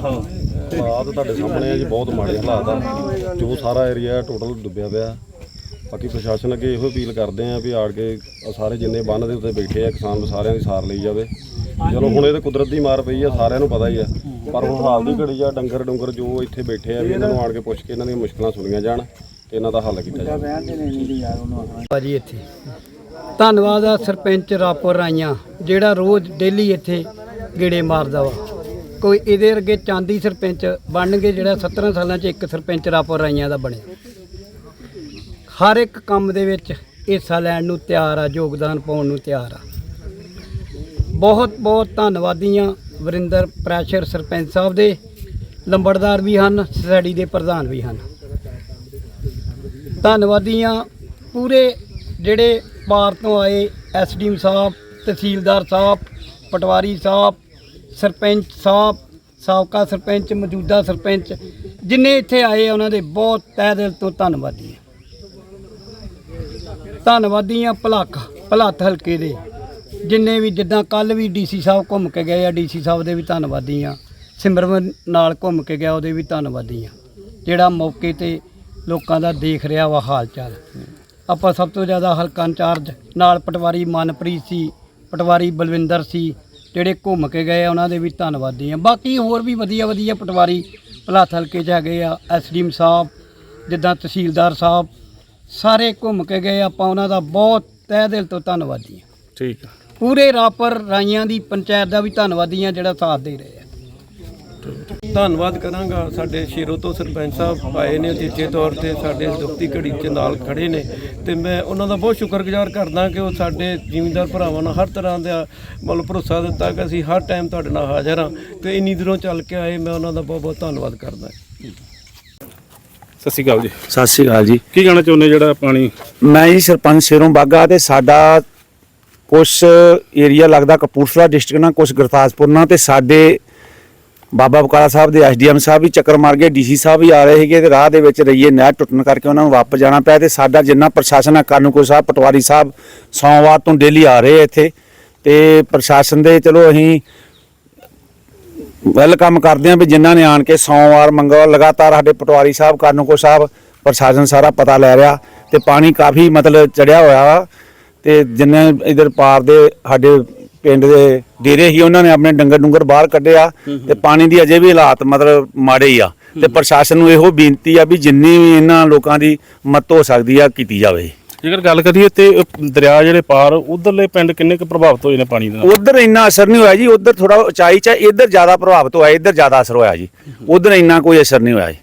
ਹਾਲਾਤ ਤੁਹਾਡੇ ਸਾਹਮਣੇ ਆ ਜੀ, ਬਹੁਤ ਮਾੜੇ ਹਾਲਾਤ ਆ। ਜੋ ਸਾਰਾ ਏਰੀਆ ਟੋਟਲ ਡੁੱਬਿਆ ਪਿਆ। ਬਾਕੀ ਪ੍ਰਸ਼ਾਸਨ ਅੱਗੇ ਇਹੋ ਅਪੀਲ ਕਰਦੇ ਆ ਵੀ ਆੜ ਕੇ ਸਾਰੇ ਜਿੰਨੇ ਬੰਨ ਦੇ ਉੱਤੇ ਬੈਠੇ ਆ, ਕਿਸਾਨ ਸਾਰਿਆਂ ਦੀ ਸਾਰ ਲਈ ਜਾਵੇ। ਚਲੋ ਹੁਣ ਇਹ ਤਾਂ ਕੁਦਰਤ ਦੀ ਮਾਰ ਪਈ ਆ, ਸਾਰਿਆਂ ਨੂੰ ਪਤਾ ਹੀ ਆ। ਪਰ ਹੁਣ ਹਾਲ ਦੀ ਘੜੀ ਆ, ਡੰਗਰ ਡੁੰਗਰ ਜੋ ਇੱਥੇ ਬੈਠੇ ਆ, ਵੀ ਇਹਨਾਂ ਨੂੰ ਆਣ ਕੇ ਪੁੱਛ ਕੇ ਇਹਨਾਂ ਦੀਆਂ ਮੁਸ਼ਕਲਾਂ ਸੁਣੀਆਂ ਜਾਣ ਤੇ ਇਹਨਾਂ ਦਾ ਹੱਲ ਕੀਤਾ ਜਾਵੇ। ਭਾਜੀ ਇੱਥੇ। ਧੰਨਵਾਦ ਆ ਸਰਪੰਚ ਰਾਪੁਰ ਰਾਈਆਂ, ਜਿਹੜਾ ਰੋਜ਼ ਡੇਲੀ ਇੱਥੇ ਗੇੜੇ ਮਾਰਦਾ ਵਾ। ਕੋਈ ਇਹਦੇ ਅੱਗੇ ਚਾਂਦੀ ਸਰਪੰਚ ਬਣਨਗੇ ਜਿਹੜਾ 17 ਸਾਲਾਂ 'ਚ ਇੱਕ ਸਰਪੰਚ ਰਾਪੁਰ ਰਾਈਆਂ ਦਾ ਬਣਿਆ। ਹਰ ਇੱਕ ਕੰਮ ਦੇ ਵਿੱਚ ਹਿੱਸਾ ਲੈਣ ਨੂੰ ਤਿਆਰ ਆ, ਯੋਗਦਾਨ ਪਾਉਣ ਨੂੰ ਤਿਆਰ ਆ। ਬਹੁਤ ਬਹੁਤ ਧੰਨਵਾਦੀ ਆ ਵਰਿੰਦਰ ਪ੍ਰੈਸ਼ਰ ਸਰਪੰਚ ਸਾਹਿਬ ਦੇ, ਲੰਬੜਦਾਰ ਵੀ ਹਨ ਸੋਸਾਇਟੀ ਦੇ ਪ੍ਰਧਾਨ ਵੀ ਹਨ। ਧੰਨਵਾਦੀ ਆ ਪੂਰੇ ਜਿਹੜੇ ਬਾਹਰ ਤੋਂ ਆਏ ਐਸਡੀਐਮ ਸਾਹਿਬ, ਤਹਿਸੀਲਦਾਰ ਸਾਹਿਬ, ਪਟਵਾਰੀ ਸਾਹਿਬ ਸਰਪੰਚ ਸਾਹਿਬ ਸਾਬਕਾ ਸਰਪੰਚ ਮੌਜੂਦਾ ਸਰਪੰਚ ਜਿੰਨੇ ਇੱਥੇ ਆਏ ਆ, ਉਹਨਾਂ ਦੇ ਬਹੁਤ ਤਹਿ ਦਿਲ ਤੋਂ ਧੰਨਵਾਦੀ ਹਾਂ ਧੰਨਵਾਦੀ ਹਾਂ ਭਲਾਕ ਭਲਾਤ ਹਲਕੇ ਦੇ ਜਿੰਨੇ ਵੀ ਜਿੱਦਾਂ ਕੱਲ ਵੀ ਡੀਸੀ ਸਾਹਿਬ ਘੁੰਮ ਕੇ ਗਏ ਆ ਡੀਸੀ ਸਾਹਿਬ ਦੇ ਵੀ ਧੰਨਵਾਦੀ ਹਾਂ ਸਿਮਰਨ ਨਾਲ ਘੁੰਮ ਕੇ ਗਿਆ ਉਹਦੇ ਵੀ ਧੰਨਵਾਦੀ ਹਾਂ ਜਿਹੜਾ ਮੌਕੇ ਤੇ ਲੋਕਾਂ ਦਾ ਦੇਖ ਰਿਹਾ ਵਾ ਹਾਲ ਚਾਲ ਆਪਾਂ ਸਭ ਤੋਂ ਜ਼ਿਆਦਾ ਹਲਕਾ ਇੰਚਾਰਜ ਨਾਲ ਪਟਵਾਰੀ ਮਨਪ੍ਰੀਤ ਸੀ ਪਟਵਾਰੀ ਬਲਵਿੰਦਰ ਸੀ ਜਿਹੜੇ ਘੁੰਮ ਕੇ ਗਏ ਆ ਉਹਨਾਂ ਦੇ ਵੀ ਧੰਨਵਾਦੀ ਆ। ਬਾਕੀ ਹੋਰ ਵੀ ਵਧੀਆ ਵਧੀਆ ਪਟਵਾਰੀ ਭਲਾਤ ਹਲਕੇ 'ਚ ਹੈਗੇ ਆ ਐਸਡੀਐਮ ਸਾਹਿਬ ਜਿੱਦਾਂ ਤਹਿਸੀਲਦਾਰ ਸਾਹਿਬ ਸਾਰੇ ਘੁੰਮ ਕੇ ਗਏ ਆਪਾਂ ਉਹਨਾਂ ਦਾ ਬਹੁਤ ਤਹਿ ਦਿਲ ਤੋਂ ਧੰਨਵਾਦੀ ਆ। ਠੀਕ ਆ। ਪੂਰੇ ਰਾਪਰ ਰਾਈਆਂ ਦੀ ਪੰਚਾਇਤ ਦਾ ਵੀ ਧੰਨਵਾਦੀ ਆ ਜਿਹੜਾ ਸਾਥ ਦੇ ਰਹੇ ਆ। ਧੰਨਵਾਦ ਕਰਾਂਗਾ। ਸਾਡੇ ਸ਼ੇਰੋ ਤੋਂ ਸਰਪੰਚ ਸਾਹਿਬ ਆਏ ਨੇ ਜਿੱਥੇ ਤੌਰ ਤੇ ਸਾਡੇ ਦੁਖਤੀ ਘੜੀ 'ਚ ਨਾਲ ਖੜੇ ਨੇ। ਤੇ ਮੈਂ ਉਹਨਾਂ ਦਾ ਬਹੁਤ ਸ਼ੁਕਰਗੁਜ਼ਾਰ ਕਰਦਾ ਕਿ ਉਹ ਸਾਡੇ ਜ਼ਿਮੀਂਦਾਰ ਭਰਾਵਾਂ ਨੂੰ ਹਰ ਤਰ੍ਹਾਂ ਦਾ ਮਤਲਬ ਭਰੋਸਾ ਦਿੱਤਾ ਕਿ ਅਸੀਂ ਹਰ ਟਾਈਮ ਤੁਹਾਡੇ ਨਾਲ ਹਾਜ਼ਰ ਹਾਂ। ਤੇ ਇੰਨੀ ਦੂਰੋਂ ਚੱਲ ਕੇ ਆਏ ਮੈਂ ਉਹਨਾਂ ਦਾ ਬਹੁਤ ਬਹੁਤ ਧੰਨਵਾਦ ਕਰਦਾ। ਸਤਿ ਸ਼੍ਰੀ ਅਕਾਲ ਜੀ। ਸਤਿ ਸ਼੍ਰੀ ਅਕਾਲ ਜੀ। ਕੀ ਕਹਿਣਾ ਚਾਹੁੰਦੇ ਜਿਹੜਾ ਪਾਣੀ? ਮੈਂ ਜੀ ਸਰਪੰਚ ਸ਼ੇਰੋਂ ਬਾਗਾ ਤੇ ਸਾਡਾ ਕੁਛ ਏਰੀਆ ਲੱਗਦਾ ਕਪੂਰਥਲਾ ਡਿਸਟ੍ਰਿਕਟ ਨਾਲ ਕੁਛ ਗੁਰਦਾਸਪੁਰ ਨਾਲ ਤੇ ਸਾਡੇ ਬਾਬਾ ਬਕਾਲਾ ਸਾਹਿਬ ਦੇ ਐਸਡੀਐਮ ਸਾਹਿਬ ਵੀ ਚੱਕਰ ਮਾਰ ਗਏ, ਡੀਸੀ ਸਾਹਿਬ ਵੀ ਆ ਰਹੇ ਸੀਗੇ ਤੇ ਰਾਹ ਦੇ ਵਿੱਚ ਰਈਏ ਨਹਿਰ ਟੁੱਟਣ ਕਰਕੇ ਉਹਨਾਂ ਨੂੰ ਵਾਪਸ ਜਾਣਾ ਪਿਆ ਤੇ ਸਾਡਾ ਜਿੰਨਾ ਪ੍ਰਸ਼ਾਸਨ ਹੈ ਕਾਨੂੰਗੋ ਸਾਹਿਬ, ਪਟਵਾਰੀ ਸਾਹਿਬ ਸੋਮਵਾਰ ਤੋਂ ਡੇਲੀ ਆ ਰਹੇ ਇੱਥੇ ਤੇ ਪ੍ਰਸ਼ਾਸਨ ਦੇ ਚਲੋ ਅਸੀਂ ਵੈਲਕਮ ਕਰਦੇ ਹਾਂ ਵੀ ਜਿਨ੍ਹਾਂ ਨੇ ਆਣ ਕੇ ਸੋਮਵਾਰ, ਮੰਗਲਵਾਰ ਲਗਾਤਾਰ ਸਾਡੇ ਪਟਵਾਰੀ ਸਾਹਿਬ, ਕਾਨੂੰਗੋ ਸਾਹਿਬ, ਪ੍ਰਸ਼ਾਸਨ ਸਾਰਾ ਪਤਾ ਲੈ ਰਿਹਾ ਤੇ ਪਾਣੀ ਕਾਫੀ ਮਤਲਬ ਚੜਿਆ ਹੋਇਆ ਵਾ ਤੇ ਜਿੰਨੇ ਇਧਰ ਪਾਰ ਦੇ ਸਾਡੇ ਪਿੰਡ ਦੇ ਡੇਰੇ ਹੀ ਉਹਨਾਂ ਨੇ ਆਪਣੇ ਡੰਗਰ ਡੁੰਗਰ ਬਾਹਰ ਕੱਢਿਆ ਤੇ ਪਾਣੀ ਦੀ ਅਜੇ ਵੀ ਹਾਲਾਤ ਮਤਲਬ ਮਾੜੇ ਹੀ ਆ ਤੇ ਪ੍ਰਸ਼ਾਸਨ ਨੂੰ ਇਹੋ ਬੇਨਤੀ ਆ ਵੀ ਜਿੰਨੀ ਵੀ ਇਹਨਾਂ ਲੋਕਾਂ ਦੀ ਮਦਦ ਹੋ ਸਕਦੀ ਆ ਕੀਤੀ ਜਾਵੇ। ਜੇਕਰ ਗੱਲ ਕਰੀਏ ਤੇ ਦਰਿਆ ਜਿਹੜੇ ਪਾਰ ਉਧਰਲੇ ਪਿੰਡ ਕਿੰਨੇ ਕੁ ਪ੍ਰਭਾਵਿਤ ਹੋਏ ਨੇ ਪਾਣੀ ਦੇ ਨਾਲ? ਉਧਰ ਇੰਨਾ ਅਸਰ ਨਹੀਂ ਹੋਇਆ ਜੀ ਉਧਰ ਥੋੜਾ ਉਚਾਈ 'ਚ ਆ, ਇੱਧਰ ਜ਼ਿਆਦਾ ਪ੍ਰਭਾਵਿਤ ਹੋਇਆ ਇੱਧਰ ਜ਼ਿਆਦਾ ਅਸਰ ਹੋਇਆ ਜੀ। ਉਧਰ ਇੰਨਾ ਕੋਈ ਅਸਰ ਨਹੀਂ ਹੋਇਆ ਜੀ।